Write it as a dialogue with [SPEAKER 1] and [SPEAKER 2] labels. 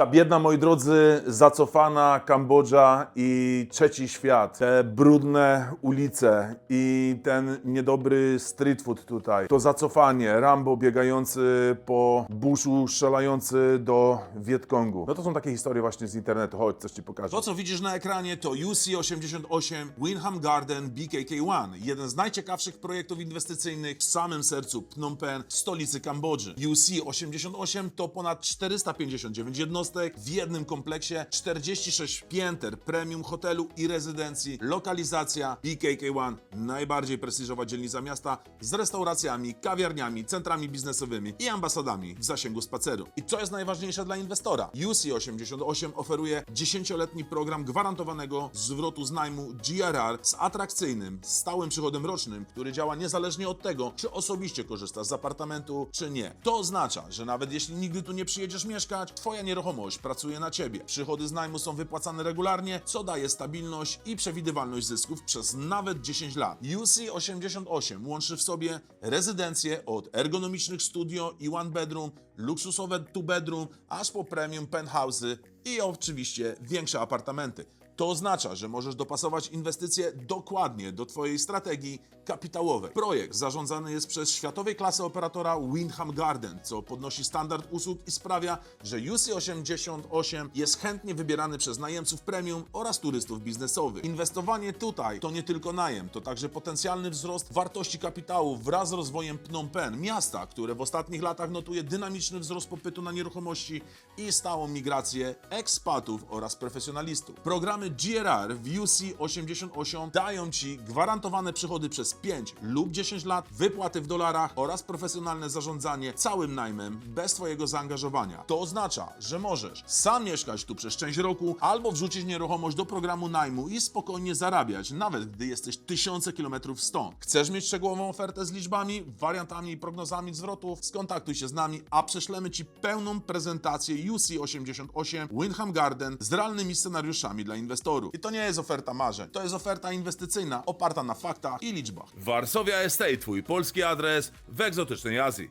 [SPEAKER 1] Ta biedna, moi drodzy, zacofana Kambodża i trzeci świat, te brudne ulice i ten niedobry street food tutaj, to zacofanie, Rambo biegający po buszu, strzelający do Wietkongu. No to są takie historie właśnie z internetu. Chodź, coś ci pokażę.
[SPEAKER 2] To, co widzisz na ekranie, to UC88 Winham Garden BKK-1, jeden z najciekawszych projektów inwestycyjnych w samym sercu Phnom Penh, stolicy Kambodży. UC88 to ponad 459 jednostek w jednym kompleksie, 46 pięter premium hotelu i rezydencji, lokalizacja BKK-1, najbardziej prestiżowa dzielnica miasta z restauracjami, kawiarniami, centrami biznesowymi i ambasadami w zasięgu spaceru. I co jest najważniejsze dla inwestora? UC88 oferuje 10-letni program gwarantowanego zwrotu z najmu GRR z atrakcyjnym, stałym przychodem rocznym, który działa niezależnie od tego, czy osobiście korzystasz z apartamentu, czy nie. To oznacza, że nawet jeśli nigdy tu nie przyjedziesz mieszkać, Twoja nieruchomość pracuje na Ciebie. Przychody z najmu są wypłacane regularnie, co daje stabilność i przewidywalność zysków przez nawet 10 lat. UC88 łączy w sobie rezydencje od ergonomicznych studio i one bedroom, luksusowe two bedroom, aż po premium penthouse'y i oczywiście większe apartamenty. To oznacza, że możesz dopasować inwestycje dokładnie do Twojej strategii kapitałowej. Projekt zarządzany jest przez światowej klasy operatora Windham Garden, co podnosi standard usług i sprawia, że UC88 jest chętnie wybierany przez najemców premium oraz turystów biznesowych. Inwestowanie tutaj to nie tylko najem, to także potencjalny wzrost wartości kapitału wraz z rozwojem Phnom Penh, miasta, które w ostatnich latach notuje dynamiczny wzrost popytu na nieruchomości i stałą migrację ekspatów oraz profesjonalistów. Programy GRR w UC88 dają Ci gwarantowane przychody przez 5 lub 10 lat, wypłaty w dolarach oraz profesjonalne zarządzanie całym najmem bez Twojego zaangażowania. To oznacza, że możesz sam mieszkać tu przez część roku albo wrzucić nieruchomość do programu najmu i spokojnie zarabiać, nawet gdy jesteś tysiące kilometrów stąd. Chcesz mieć szczegółową ofertę z liczbami, wariantami i prognozami zwrotów? Skontaktuj się z nami, a prześlemy Ci pełną prezentację UC88 Windham Garden z realnymi scenariuszami dla inwestorów. I to nie jest oferta marzeń, to jest oferta inwestycyjna oparta na faktach i liczbach.
[SPEAKER 3] Varsovia Estate, twój polski adres w egzotycznej Azji.